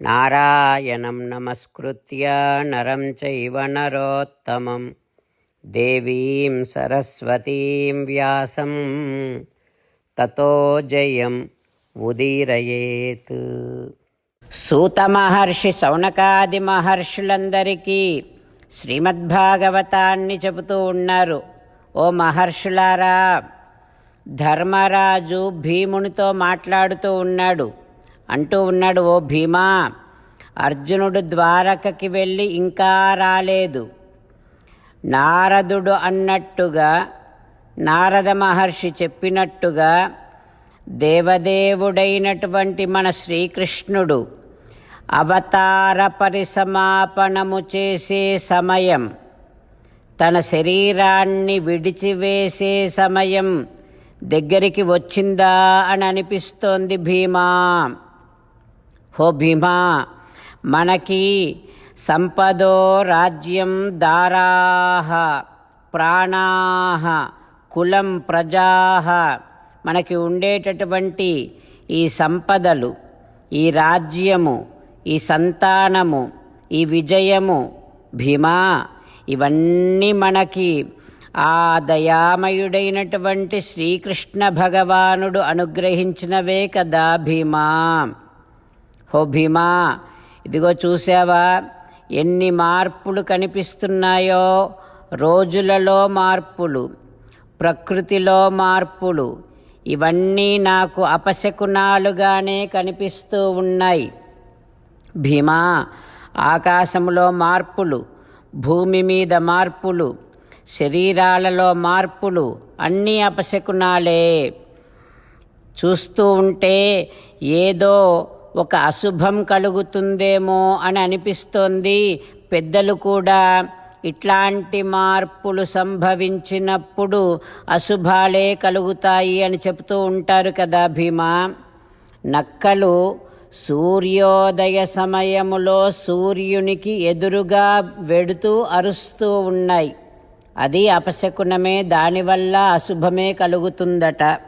నారాయణం నమస్కృత్య నరం చైవ నరోత్తమం దేవీం సరస్వతీం వ్యాసం తతో జయం ఉదీరయేత్ సూత మహర్షి సౌనకాది మహర్షులందరికీ శ్రీమద్భాగవతాన్ని చెబుతూ ఉన్నారు ఓ మహర్షులారా ధర్మరాజు భీమునితో మాట్లాడుతూ ఉన్నాడు అంటూ ఉన్నాడు ఓ భీమా అర్జునుడు ద్వారకకి వెళ్ళి ఇంకా రాలేదు. నారదుడు అన్నట్టుగా నారద మహర్షి చెప్పినట్టుగా దేవదేవుడైనటువంటి మన శ్రీకృష్ణుడు అవతార పరిసమాపనము చేసే సమయం తన శరీరాన్ని విడిచివేసే సమయం దగ్గరికి వచ్చిందా అని అనిపిస్తోంది భీమా. హో భీమా! మనకి సంపదో రాజ్యం దారాహ ప్రాణాహ కులం ప్రజాహ. మనకి ఉండేటటువంటి ఈ సంపదలు ఈ రాజ్యము ఈ సంతానము ఈ విజయము భీమా! ఇవన్నీ మనకి ఆ దయామయుడైనటువంటి శ్రీకృష్ణ భగవానుడు అనుగ్రహించినవే కదా భీమా! హో భీమా ఇదిగో చూసావా ఎన్ని మార్పులు కనిపిస్తున్నాయో. రోజులలో మార్పులు ప్రకృతిలో మార్పులు ఇవన్నీ నాకు అపశకునాలుగానే కనిపిస్తూ ఉన్నాయి. భీమా ఆకాశంలో మార్పులు భూమి మీద మార్పులు శరీరాలలో మార్పులు అన్నీ అపశకునాలే. చూస్తూ ఉంటే ఏదో ఒక అశుభం కలుగుతుందేమో అని అనిపిస్తోంది. పెద్దలు కూడా ఇట్లాంటి మార్పులు సంభవించినప్పుడు అశుభాలే కలుగుతాయి అని చెప్తూ ఉంటారు కదా భీమా. నక్కలు సూర్యోదయ సమయములో సూర్యునికి ఎదురుగా వెడుతూ అరుస్తూ ఉన్నాయి. అది అపశకునమే దానివల్ల అశుభమే కలుగుతుందట.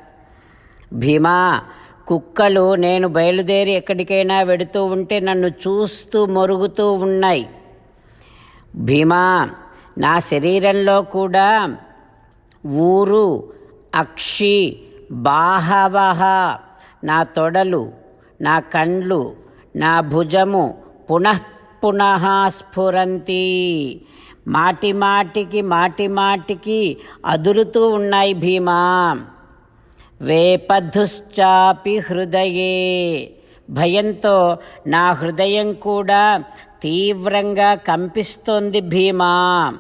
భీమా కుక్కలు నేను బయలుదేరి ఎక్కడికైనా వెడుతూ ఉంటే నన్ను చూస్తూ మొరుగుతూ ఉన్నాయి. భీమా నా శరీరంలో కూడా ఊరు అక్షి బాహవహ నా తొడలు నా కండ్లు నా భుజము పునః పునః స్ఫురంతి. మాటి మాటికి మాటి మాటికి అదురుతూ ఉన్నాయి భీమా. వేపధుశ్చాపి హృదయే. భయంతో నా హృదయం కూడా తీవ్రంగా కంపిస్తోంది భీమా.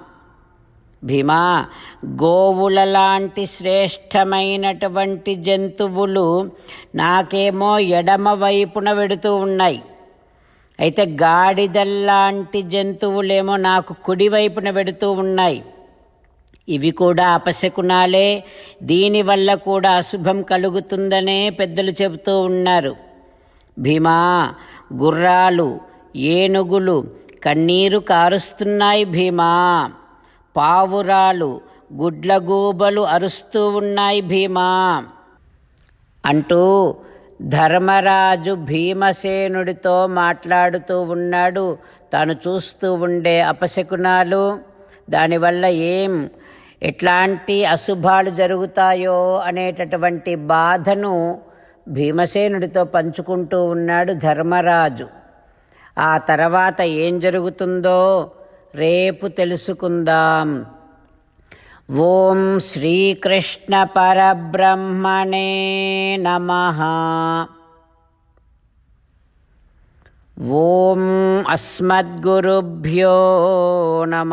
భీమా గోవుల లాంటి శ్రేష్టమైనటువంటి జంతువులు నాకేమో ఎడమ వైపున వెడుతూ ఉన్నాయి. అయితే గాడిదల్లాంటి జంతువులేమో నాకు కుడివైపున పెడుతూ వెడుతూ ఉన్నాయి. ఇవి కూడా అపశకునాలే. దీనివల్ల కూడా అశుభం కలుగుతుందనే పెద్దలు చెబుతూ ఉన్నారు. భీమా గుర్రాలు ఏనుగులు కన్నీరు కారుస్తున్నాయి భీమా. పావురాలు గుడ్లగూబలు అరుస్తూ ఉన్నాయి భీమా. అంటూ ధర్మరాజు భీమసేనుడితో మాట్లాడుతూ ఉన్నాడు. తాను చూస్తూ ఉండే అపశకునాలు. దానివల్ల ఏం ఎట్లాంటి అశుభాలు జరుగుతాయో అనేటటువంటి బాధను భీమసేనుడితో పంచుకుంటూ ఉన్నాడు ధర్మరాజు. ఆ తర్వాత ఏం జరుగుతుందో రేపు తెలుసుకుందాం. ఓం శ్రీకృష్ణ పరబ్రహ్మణే నమ. ఓం అస్మద్గురుభ్యో నమ.